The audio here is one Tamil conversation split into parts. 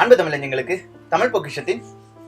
அன்பு தமிழஞ்சங்களுக்கு தமிழ் பொக்கிஷத்தின்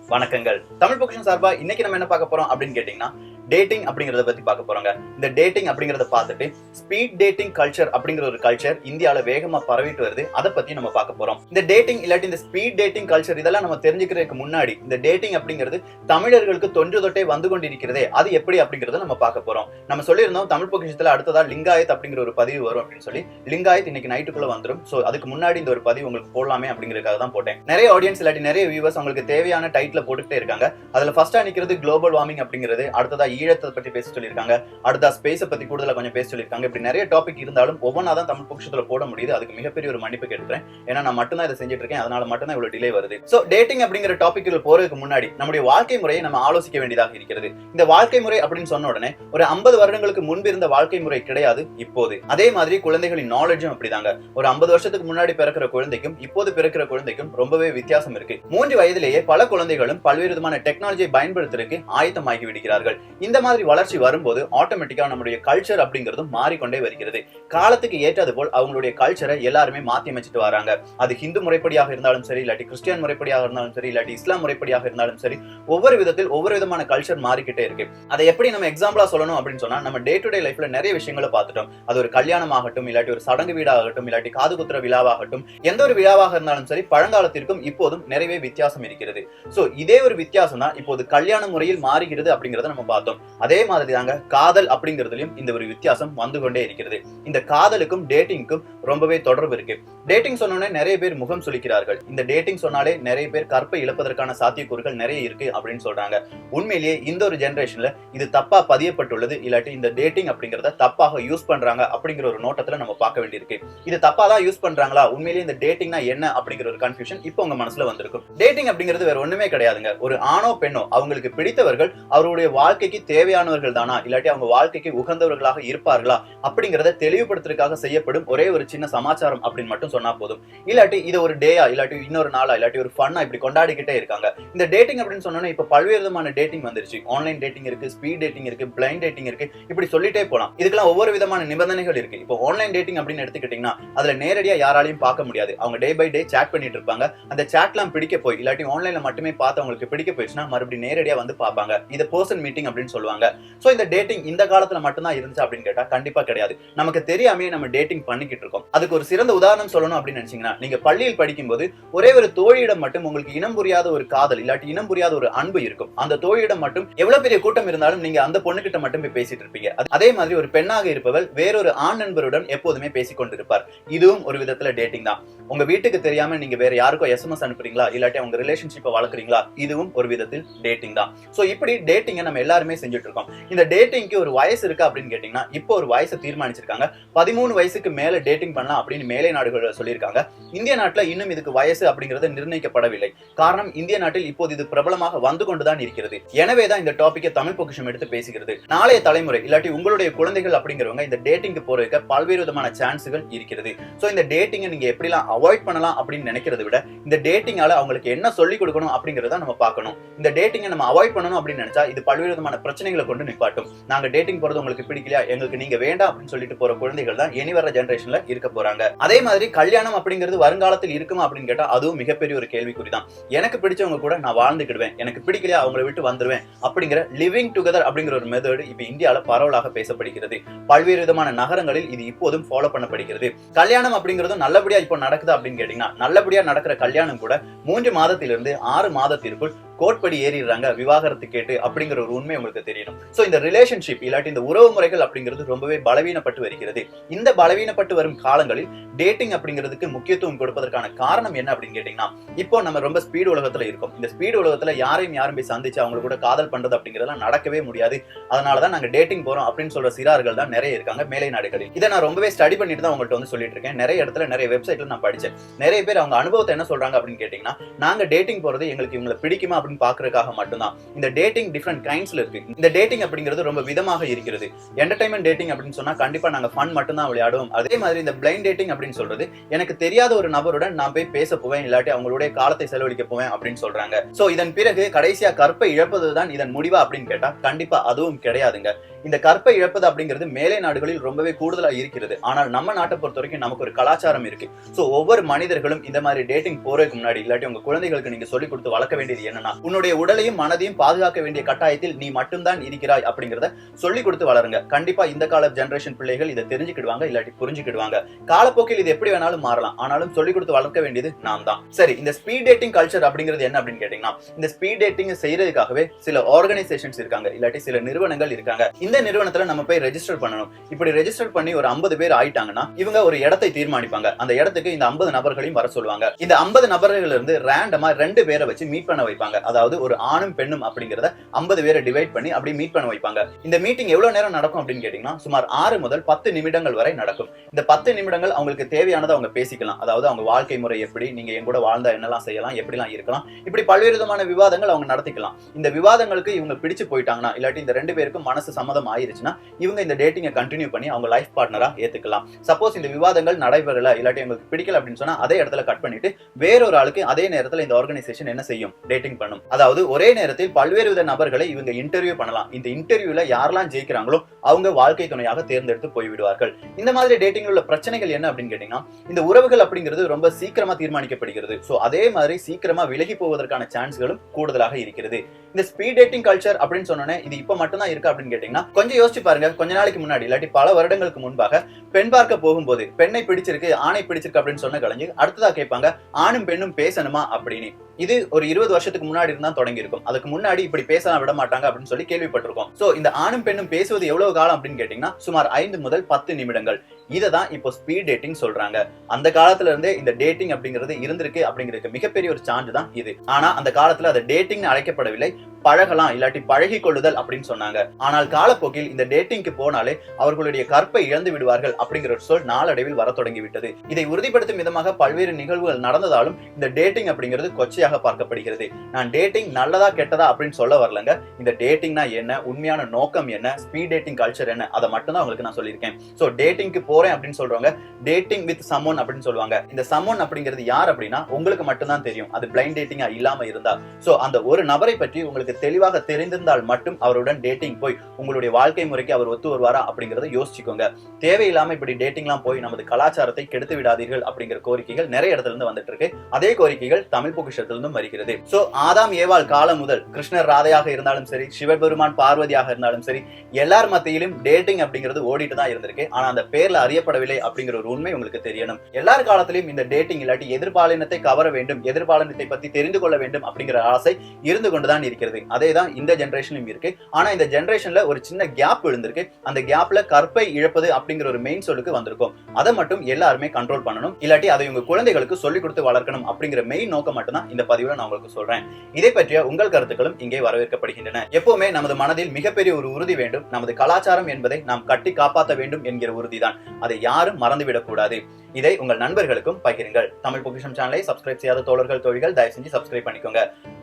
வணக்கங்கள். தமிழ் பொக்கிஷன் சார்பா இன்னைக்கு நம்ம என்ன பார்க்க போறோம் அப்படின்னு கேட்டீங்கன்னா டேட்டிங் அப்படிங்கிறத பத்தி பார்க்க போறாங்க. இந்த டேட்டிங் அப்படிங்கறத பார்த்துட்டு ஸ்பீட் டேட்டிங் கல்ச்சர் அப்படிங்கிற ஒரு கல்ச்சர் இந்தியால வேகமா பரவிட்டு வருது. அதை பத்தி நம்ம பார்க்க போறோம். இந்த டேட்டிங் இல்லாட்டி இந்த ஸ்பீட் டேட்டிங் கல்ச்சர் இதெல்லாம் நம்ம தெரிஞ்சுக்கிறதுக்கு முன்னாடி இந்த டேட்டிங் அப்படிங்கிறது தமிழர்களுக்கு தொன்று தொட்டே வந்து கொண்டிருக்கிறதே அது எப்படி அப்படிங்கறத நம்ம பார்க்க போறோம். நம்ம சொல்லியிருந்தோம் தமிழ் பொக்கிஷத்துல அடுத்ததா லிங்காயத் அப்படிங்கிற ஒரு பதிவு வரும் அப்படின்னு சொல்லி. லிங்காயத் இன்னைக்கு நைட்டுக்குள்ள வந்துடும் சோ அதுக்கு முன்னாடி இந்த ஒரு பதிவு உங்களுக்கு போடலாமே அப்படிங்கிறதுக்காக தான் போட்டேன். நிறைய ஆடியன்ஸ் இல்லாட்டி நிறைய வியூவர்ஸ் உங்களுக்கு தேவையான டைட்டில் போட்டுக்கிட்டே இருக்காங்க. அதுல ஃபர்ஸ்டா நிக்கிறது குளோபல் வார்மிங் அப்படிங்கிறது அடுத்ததா ஈழத்தை பத்தி பேச சொல்லியிருக்காங்க. அடுத்த ஸ்பேஸை பத்தி கூடுதலாக கொஞ்சம் பேச சொல்லியிருக்காங்க. இப்படி நிறைய டாபிக் இருந்தாலும் ஒவ்வொன்றா தான் தமிழ் பட்சத்தில் போட முடியுது. அதுக்கு மிகப்பெரிய ஒரு மன்னிப்பு கேட்டுக்கிறேன். ஏன்னா நான் மட்டும்தான் இதை செஞ்சுட்டு இருக்கேன். அதனால மட்டும் தான் இவ்வளவு டிலே வருது. ஸோ டேட்டிங் அப்படிங்கிற டாபிக்கில் போறதுக்கு முன்னாடி நம்முடைய வாழ்க்கை முறையை நம்ம ஆலோசிக்க வேண்டியதாக இருக்கிறது. இந்த வாழ்க்கை முறை அப்படின்னு சொன்ன உடனே ஒரு ஐம்பது வருடங்களுக்கு முன்பு இருந்த வாழ்க்கை முறை கிடையாது இப்போது. அதே மாதிரி குழந்தைகளின் நாலேஜும் அப்படிதாங்க. ஒரு ஐம்பது வருஷத்துக்கு முன்னாடி பிறக்கிற குழந்தைக்கும் இப்போது பிறக்கிற குழந்தைக்கும் ரொம்பவே வித்தியாசம் இருக்கு. மூன்று வயதிலேயே பல குழந்தைகளும் பல்வேறு விதமான டெக்னாலஜியை பயன்படுத்துறதுக்கு ஆயத்தமாகி விடுகிறார்கள். இந்த மாதிரி வளர்ச்சி வரும்போது ஆட்டோமேட்டிக்காக நம்முடைய கல்ச்சர் அப்படிங்கிறதும் மாறிக்கொண்டே வருகிறது. காலத்துக்கு ஏற்றது போல் அவங்களுடைய கல்ச்சரை எல்லாருமே மாத்தி அமைச்சிட்டு வராங்க. அது ஹிந்து முறைப்படியாக இருந்தாலும் சரி இல்லாட்டி கிறிஸ்டியன் முறைப்படியாக இருந்தாலும் சரி இல்லாட்டி இஸ்லாம் முறைப்படியாக இருந்தாலும் சரி ஒவ்வொரு விதத்தில் ஒவ்வொரு விதமான கல்ச்சர் மாறிக்கிட்டே இருக்கு. அதை எப்படி நம்ம எக்ஸாம்பிளா சொல்லணும் அப்படின்னு சொன்னா நம்ம டே டு டே லைஃப்ல நிறைய விஷயங்களை பார்த்துட்டோம். அது ஒரு கல்யாணம் ஆகட்டும் இல்லாட்டி ஒரு சடங்கு வீடாகட்டும் இல்லாட்டி காது குத்துற விழாவாகட்டும் எந்த ஒரு விழாவாக இருந்தாலும் சரி பழங்காலத்திற்கும் இப்போதும் நிறையவே வித்தியாசம் இருக்கிறது. சோ இதே ஒரு வித்தியாசம் தான் இப்போது கல்யாண முறையில் மாறுகிறது அப்படிங்கறத நம்ம பார்த்தோம். அதே மாதிரி தாங்க காதல் அப்படிங்கிறதுலயும் இந்த ஒரு வித்தியாசம் வந்து கொண்டே இருக்கிறது. இந்த காதலுக்கும் டேட்டிங்க்கும் ரொம்பவே தொடர்பு இருக்கு. டேட்டிங் சொன்னோடனே நிறைய பேர் முகம் சுளிக்கிறார்கள். இந்த டேட்டிங் சொன்னாலே நிறைய பேர் கற்பை இழப்பதற்கான சாத்தியக்கூறுகள் நிறைய இருக்கு அப்படின்னு சொல்றாங்க. உண்மையிலேயே இந்த ஒரு ஜென்ரேஷன்ல இது தப்பா பதியப்பட்டுள்ளது இல்லாட்டி இந்த டேட்டிங் அப்படிங்கறத தப்பாக யூஸ் பண்றாங்க அப்படிங்கிற ஒரு நோட்டத்துல நம்ம பார்க்க வேண்டியிருக்கு. இது தப்பா தான் யூஸ் பண்றாங்களா? உண்மையிலேயே இந்த டேட்டிங்னா என்ன அப்படிங்கிற ஒரு கன்ஃபியூஷன் இப்போ உங்க மனசுல வந்திருக்கும். டேட்டிங் அப்படிங்கிறது வேற ஒண்ணுமே கிடையாதுங்க. ஒரு ஆணோ பெண்ணோ அவங்களுக்கு பிடித்தவர்கள் அவருடைய வாழ்க்கைக்கு தேவையானவர்கள் தானா? இல்லாட்டி அவங்க வாழ்க்கைக்கு உகந்தவர்களாக இருப்பார்களா? அப்படிங்கறத தெளிவுபடுத்துறதுக்காக செய்யப்படும் ஒரே ஒரு சின்ன சமாச்சாரம் அப்படின்னு மட்டும் சொன்னா போதும். இல்லாட்டி இது ஒரு டேயா இல்லாட்டி இன்னொரு நாளா இல்லாட்டி ஒரு ஃபன்னா இப்படி கொண்டாடிக்கிட்டே இருக்காங்க. இந்த டேட்டிங் அப்படின்னு சொன்னோன்னா இப்ப பல்வேறு விதமான டேட்டிங் வந்துருச்சு. ஆன்லைன் டேட்டிங் இருக்கு ஸ்பீட் டேட்டிங் இருக்கு பிளைண்ட் டேட்டிங் இருக்கு. இப்படி சொல்லிட்டே போலாம். இதுக்கெல்லாம் ஒவ்வொரு விதமான நிபந்தனைகள் இருக்கு. இப்போ ஆன்லைன் டேட்டிங் அப்படின்னு எடுத்துக்கிட்டீங்கன்னா அதுல நேரடியா யாராலையும் பார்க்க முடியாது. அவங்க டே பை டே சேட் பண்ணிட்டு இருப்பாங்க. அந்த சேட்லாம் பிடிக்க போய் இல்லாட்டி ஆன்லைன்ல மட்டுமே பார்த்து அவங்களுக்கு பிடிக்க போயிடுச்சுன்னா மறுபடியும் நேரடியா வந்து பார்ப்பாங்க. இது பர்சன் மீட்டிங் அப்படின்னு சொல்லுவாங்க. சோ இந்த டேட்டிங் இந்த காலத்துல மட்டும்தான் இருந்துச்சு அப்படின்னு கேட்டா கண்டிப்பா கிடையாது. நமக்கு தெரியாமே நம்ம டேட்டிங் பண்ணிக்கிட்டு இருக்கோம். அதுக்கு ஒரு சிறந்த உதாரணம் சொல்லணும் அப்படின்னு நினைச்சீங்கன்னா நீங்க பள்ளியில் படிக்கும்போது ஒரே ஒரு தோழியிடம் மட்டும் உங்களுக்கு இனம் புரியாத ஒரு காதல் இல்லாட்டி இனம் புரியாத ஒரு அன்பு இருக்கும். அந்த தோழியிடம் மட்டும் எவ்வளவு பெரிய கூட்டம் இருந்தாலும் நீங்க அந்த பொண்ணுகிட்ட மட்டும் போய் பேசிட்டு இருப்பீங்க. அதே மாதிரி ஒரு பெண்ணாக இருப்பவள் வேறொரு ஆண் நண்பருடன் எப்போதுமே பேசிக்கொண்டிருப்பார் இதுவும் ஒரு விதத்துல டேட்டிங் தான். உங்க வீட்டுக்கு தெரியாம நீங்க வேற யாருக்கோ எஸ்எம்எஸ் அனுப்புறீங்களா? இல்லாட்டி அவங்க ரிலேஷன்ஷிப்பை வளர்க்குறீங்களா? இதுவும் ஒரு விதத்தில் டேட்டிங் தான். சோ இப்படி டேட்டிங்கை நம்ம எல்லாருமே செஞ்சுட்டு இருக்கோம். இந்த டேட்டிங்க்கு ஒரு வயசு இருக்கா அப்படின்னு கேட்டீங்கன்னா இப்போ ஒரு வயசை தீர்மானிச்சிருக்காங்க. பதிமூணு வயசுக்கு மேல டேட்டிங் பண்ணலாம் அப்படின்னு மேலை நாடுகள் சொல்லியிருக்காங்க. இந்திய நாட்டில் இன்னும் இதுக்கு வயசு அப்படிங்கிறது நிர்ணயிக்கப்படவில்லை. காரணம் இந்திய நாட்டில் இப்போது இது பிரபலமாக வந்து கொண்டுதான் இருக்கிறது. எனவே தான் இந்த டாபிக்கை தமிழ் பொக்கிஷம் எடுத்து பேசுகிறது. நாளைய தலைமுறை இல்லாட்டி உங்களுடைய குழந்தைகள் அப்படிங்கிறவங்க இந்த டேட்டிங்க்கு போறதுக்கு பல்வேறு விதமான சான்ஸுகள் இருக்கிறது. ஸோ இந்த டேட்டிங்கை நீங்க எப்படிலாம் அவாய்ட் பண்ணலாம் அப்படின்னு நினைக்கிறத விட இந்த டேட்டிங்கால அவங்களுக்கு என்ன சொல்லிக் கொடுக்கணும் அப்படிங்கறத நம்ம பார்க்கணும். இந்த டேட்டிங்கை நம்ம அவாய்ட் பண்ணணும் அப்படின்னு நினைச்சா இது பல்வேறு விதமான பிரச்சனைகளை கொண்டு நிப்பாட்டும். நாங்க டேட்டிங் போறது உங்களுக்கு பிடிக்கலையா? எங்களுக்கு நீங்க வேண்டாம் அப்படின்னு சொல்லிட்டு போற குழந்தைகள் தான் இனி வர ஜென்ரேஷன்ல இருக்க இருக்க போறாங்க. அதே மாதிரி கல்யாணம் அப்படிங்கிறது வருங்காலத்தில் இருக்குமா அப்படின்னு கேட்டா அதுவும் மிகப்பெரிய ஒரு கேள்விக்குறி தான் எனக்கு பிடிச்சவங்க கூட நான் வாழ்ந்துக்கிடுவேன். எனக்கு பிடிக்கலையா அவங்களை விட்டு வந்துருவேன் அப்படிங்கிற லிவிங் டுகெதர் அப்படிங்கிற ஒரு மெத்தட் இப்ப இந்தியால பரவலாக பேசப்படுகிறது. பல்வேறு விதமான நகரங்களில் இது இப்போதும் ஃபாலோ பண்ணப்படுகிறது. கல்யாணம் அப்படிங்கிறதும் நல்லபடியா இப்போ நடக்குது அப்படின்னு கேட்டீங்கன்னா நல்லபடியா நடக்கிற கல்யாணம் கூட மூன்று மாதத்திலிருந்து ஆறு மாதத்திற்குள் கோட்படி ஏறிடுறாங்க விவாகரத்து கேட்டு அப்படிங்கிற ஒரு உண்மை உங்களுக்கு தெரியணும். ஸோ இந்த ரிலேஷன்ஷிப் இல்லாட்டி இந்த உறவு முறைகள் அப்படிங்கிறது ரொம்பவே பலவீனப்பட்டு வருகிறது. இந்த பலவீனப்பட்டு வரும் காலங்களில் டேட்டிங் அப்படிங்கிறதுக்கு முக்கியத்துவம் கொடுப்பதற்கான காரணம் என்ன அப்படின்னு கேட்டீங்கன்னா இப்போ நம்ம ரொம்ப ஸ்பீடு உலகத்துல இருக்கோம். இந்த ஸ்பீடு உலகத்துல யாரையும் யாரும் போய் சந்திச்சு அவங்க கூட காதல் பண்றது அப்படிங்கிறதெல்லாம் நடக்கவே முடியாது. அதனாலதான் நாங்க டேட்டிங் போறோம் அப்படின்னு சொல்ற சிறார்கள் தான் நிறைய இருக்காங்க மேலை நாடுகளில். இதை நான் ரொம்பவே ஸ்டடி பண்ணிட்டு தான் உங்கள்கிட்ட வந்து சொல்லிட்டு இருக்கேன். நிறைய இடத்துல நிறைய வெப்சைட்ல நான் படிச்சேன். நிறைய பேர் அவங்க அனுபவத்தை என்ன சொல்றாங்க அப்படின்னு கேட்டீங்கன்னா நாங்க டேட்டிங் போறது எங்களுக்கு இவங்களை பிடிக்குமா அப்படின்னு பாக்குறதுக்காக மட்டும்தான். இந்த டேட்டிங் டிஃப்ரெண்ட் கைண்ட்ஸ்ல இருக்கு. இந்த டேட்டிங் அப்படிங்கிறது ரொம்ப விதமாக இருக்கிறது. என்டர்டைன்மெண்ட் டேட்டிங் அப்படின்னு சொன்னா கண்டிப்பா நாங்க ஃபன் மட்டும் தான் விளையாடுவோம். அதே மாதிரி இந்த பிளைண்ட் டேட்டிங் அப்படின்னு சொல்றது எனக்கு தெரியாத ஒரு நபருடன் நான் போய் பேச போவேன் இல்லாட்டி அவங்களுடைய காலத்தை செலவழிக்க போவேன் அப்படின்னு சொல்றாங்க. சோ இதன் பிறகு கடைசியா கற்பை இழப்பதுதான் இதன் முடிவா அப்படின்னு கேட்டா கண்டிப்பா அதுவும் கிடையாதுங்க. இந்த கற்பை இழப்பது அப்படிங்கிறது மேலை நாடுகளில் ரொம்பவே கூடுதலாக இருக்கிறது. ஆனால் நம்ம நாட்டை பொறுத்த வரைக்கும் நமக்கு ஒரு கலாச்சாரம் இருக்கு. ஸோ ஒவ்வொரு மனிதர்களும் இந்த மாதிரி டேட்டிங் போறதுக்கு முன்னாடி இல்லாட்டி உங்க குழந்தைகளுக்கு நீங்க சொல்லிக் கொடுத்து வளர்க்க வேண்டியது என்னன்னா உன்னுடைய உடலையும் மனதையும் பாதுகாக்க வேண்டிய கட்டாயத்தில் நீ மட்டும்தான் இருக்கிறாய் அப்படிங்கிறத சொல்லிக் கொடுத்து வளருங்க. கண்டிப்பா இந்த கால ஜென்ரேஷன் பிள்ளைகள் இதை தெரிஞ்சுக்கிடுவாங்க இல்லாட்டி புரிஞ்சுக்கிடுவாங்க. காலப்போக்கில் இது எப்படி வேணாலும் மாறலாம். ஆனாலும் சொல்லிக் கொடுத்து வளர்க்க வேண்டியது நாம் தான். சரி இந்த ஸ்பீட் டேட்டிங் கல்ச்சர் அப்படிங்கிறது என்ன அப்படின்னு கேட்டீங்கன்னா இந்த ஸ்பீட் டேட்டிங் செய்யறதுக்காகவே சில ஆர்கனைசேஷன்ஸ் இருக்காங்க இல்லாட்டி சில நிறுவனங்கள் இருக்காங்க. இந்த நிறுவனத்துல நம்ம போய் ரெஜிஸ்டர் பண்ணணும். இப்படி ரெஜிஸ்டர் பண்ணி ஒரு 50 பேர் ஆயிட்டாங்கன்னா இவங்க ஒரு இடத்தை தீர்மானிப்பாங்க. அந்த இடத்துக்கு இந்த 50 நபர்களையும் வர சொல்லுவாங்க. இந்த 50 நபர்கள் இருந்து ரேண்டமா ரெண்டு பேரை வச்சு மீட் பண்ண வைப்பாங்க. அதாவது ஒரு ஆணும் பெண்ணும் அப்படிங்கறத 50 பேரை டிவைட் பண்ணி அப்படி மீட் பண்ண வைப்பாங்க. இந்த மீட்டிங் எவ்வளவு நேரம் நடக்கும் அப்படின்னு கேட்டீங்கன்னா சுமார் ஆறு முதல் பத்து நிமிடங்கள் வரை நடக்கும். இந்த பத்து நிமிடங்கள் அவங்களுக்கு தேவையானதை அவங்க பேசிக்கலாம். அதாவது அவங்க வாழ்க்கை முறை எப்படி நீங்க என் கூட வாழ்ந்தா என்னெல்லாம் செய்யலாம் எப்படிலாம் இருக்கலாம். இப்படி பல்வேறு விதமான விவாதங்கள் அவங்க நடத்திக்கலாம். இந்த விவாதங்களுக்கு இவங்க பிடிச்சு போயிட்டாங்கன்னா இல்லாட்டி இந்த ரெண்டு பேருக்கும் மனசு சம்மதம் ஆயிருச்சுன்னா இவங்க இந்த டேட்டிங்கை கண்டினியூ பண்ணி அவங்க லைஃப் பார்ட்னராக ஏத்துக்கலாம். சப்போஸ் இந்த விவாதங்கள் நடைபெறல இல்லாட்டி உங்களுக்கு பிடிக்கல அப்படின்னு சொன்னா அதே இடத்துல கட் பண்ணிட்டு வேறொரு ஆளுக்கு அதே நேரத்தில் இந்த ஆர்கனைசேஷன் என்ன செய்யும்? டேட்டிங் பண்ணும். அதாவது ஒரே நேரத்தில் பல்வேறு வித நபர்களை இவங்க இன்டர்வியூ பண்ணலாம். இந்த இன்டர்வியூல யாரெல்லாம் ஜெயிக்கிறாங்களோ அவங்க வாழ்க்கை துணையாக தேர்ந்தெடுத்து போய்விடுவார்கள். இந்த மாதிரி டேட்டிங்கில் உள்ள பிரச்சனைகள் என்ன அப்படின்னு கேட்டீங்கன்னா இந்த உறவுகள் அப்படிங்கிறது ரொம்ப சீக்கிரமா தீர்மானிக்கப்படுகிறது. சோ அதே மாதிரி சீக்கிரமா விலகி போவதற்கான சான்ஸ்களும் கூடுதலாக இருக்கிறது. இந்த ஸ்பீட் டேட்டிங் கல்ச்சர் அப்படின்னு சொன்னோன்னே இது இப்ப மட்டும்தான் இருக்கு அப்படின்னு கேட்டீங்கன்னா கொஞ்சம் யோசிச்சு பாருங்க. கொஞ்ச நாளைக்கு முன்னாடி இல்லாட்டி பல வருடங்களுக்கு முன்பாக பெண் பார்க்க போகும்போது பெண்ணை பிடிச்சிருக்கு ஆணை பிடிச்சிருக்கு அப்படின்னு சொன்ன கலைஞர் அடுத்ததா கேட்பாங்க ஆணும் பெண்ணும் பேசணுமா அப்படின்னு. இது ஒரு இருபது வருஷத்துக்கு முன்னாடி இருந்தா தொடங்கி இருக்கும் அதுக்கு முன்னாடி இப்படி பேசலாம் விட மாட்டாங்க அப்படின்னு சொல்லி கேள்விப்பட்டிருக்கோம். சோ இந்த ஆணும் பெண்ணும் பேசுவது எவ்வளவு காலம் அப்படின்னு கேட்டீங்கன்னா சுமார் ஐந்து முதல் பத்து நிமிடங்கள். இதை தான் இப்போ ஸ்பீட் டேட்டிங் சொல்றாங்க. அந்த காலத்துல இருந்தே இந்த டேட்டிங் அப்படிங்கிறது இருந்திருக்கு அப்படிங்கிறதுக்கு மிகப்பெரிய ஒரு சான்று தான் இது. ஆனா அந்த காலத்துல அதை டேட்டிங் அழைக்கப்படவில்லை. பழகலாம் இல்லாட்டி பழகி கொள்ளுதல் அப்படின்னு சொன்னாங்க. ஆனால் காலப்போக்கில் இந்த டேட்டிங்க்கு போனாலே அவர்களுடைய கற்பை இழந்து விடுவார்கள் அப்படிங்கிற ஒரு சொல் நாளடைவில் வர தொடங்கி விட்டது இதை உறுதிப்படுத்தும் விதமாக பல்வேறு நிகழ்வுகள் நடந்ததாலும் இந்த டேட்டிங் அப்படிங்கிறது கொச்சையாக பார்க்கப்படுகிறது. நான் டேட்டிங் நல்லதா கெட்டதா அப்படின்னு சொல்ல வரலங்க. இந்த டேட்டிங்னா என்ன? உண்மையான நோக்கம் என்ன? ஸ்பீட் டேட்டிங் கல்ச்சர் என்ன? அதை மட்டும் தான் உங்களுக்கு நான் சொல்லியிருக்கேன். சோ டேட்டிங்க்கு போறேன் அப்படின்னு சொல்றவங்க டேட்டிங் வித் சமோன் அப்படின்னு சொல்லுவாங்க. இந்த சமோன் அப்படிங்கிறது யார் அப்படின்னா உங்களுக்கு மட்டும்தான் தெரியும். அது பிளைண்ட் டேட்டிங்கா இல்லாம இருந்தா. சோ அந்த ஒரு நபரை பற்றி உங்களுக்கு உங்களுக்கு தெளிவாக தெரிந்திருந்தால் மட்டும் அவருடன் டேட்டிங் போய் உங்களுடைய வாழ்க்கை முறைக்கு அவர் ஒத்து வருவாரா அப்படிங்கறத யோசிச்சுக்கோங்க. தேவையில்லாம இப்படி டேட்டிங்லாம் போய் நமது கலாச்சாரத்தை கெடுத்து விடாதீர்கள் அப்படிங்கிற கோரிக்கைகள் நிறைய இடத்துல இருந்து வந்துட்டு இருக்கு. அதே கோரிக்கைகள் தமிழ் பொக்கிஷத்திலிருந்தும் வருகிறது. சோ ஆதாம் ஏவாள் காலம் முதல் கிருஷ்ணர் ராதையாக இருந்தாலும் சரி சிவபெருமான் பார்வதியாக இருந்தாலும் சரி எல்லார் மத்தியிலும் டேட்டிங் அப்படிங்கிறது ஓடிட்டு தான் இருந்திருக்கு. ஆனா அந்த பேர்ல அறியப்படவில்லை அப்படிங்கிற ஒரு உண்மை உங்களுக்கு தெரியணும். எல்லார் காலத்திலும் இந்த டேட்டிங் இல்லாட்டி எதிர்பாலினத்தை கவர வேண்டும் எதிர்பாலினத்தை பத்தி தெரிந்து கொள்ள வேண்டும் அப்படிங்கிற ஆசை இருந்து கொண்டுதான் இருக்கிறது. அதே தான் இந்த ஜென்ரேஷன்லையும் இருக்கு. ஆனா இந்த ஜென்ரேஷன்ல ஒரு சின்ன கேப் விழுந்திருக்கு. அந்த கேப்ல கற்பை இழப்பது அப்படிங்கிற ஒரு மெயின் சொல்லுக்கு வந்திருக்கும். அதை மட்டும் எல்லாருமே கண்ட்ரோல் பண்ணணும். இல்லாட்டி அதை உங்க குழந்தைகளுக்கு சொல்லிக் கொடுத்து வளர்க்கணும் அப்படிங்கிற மெயின் நோக்கம் மட்டும் தான் இந்த பதிவில் நான் உங்களுக்கு சொல்றேன். இதை பற்றிய உங்கள் கருத்துக்களும் இங்கே வரவேற்கப்படுகின்றன. எப்பவுமே நமது மனதில் மிகப்பெரிய ஒரு உறுதி வேண்டும். நமது கலாச்சாரம் என்பதை நாம் கட்டி காப்பாற்ற வேண்டும் என்கிற உறுதிதான். அதை யாரும் மறந்துவிடக்கூடாது இதை உங்கள் நண்பர்களுக்கும் பகிருங்கள். தமிழ் பொக்கிஷம் சேனலை சப்ஸ்கிரைப் செய்யாத தோழர்கள் தோழிகள் தயவு செஞ்சு சப்ஸ்கிரைப் பண்ணிக்கோங்க.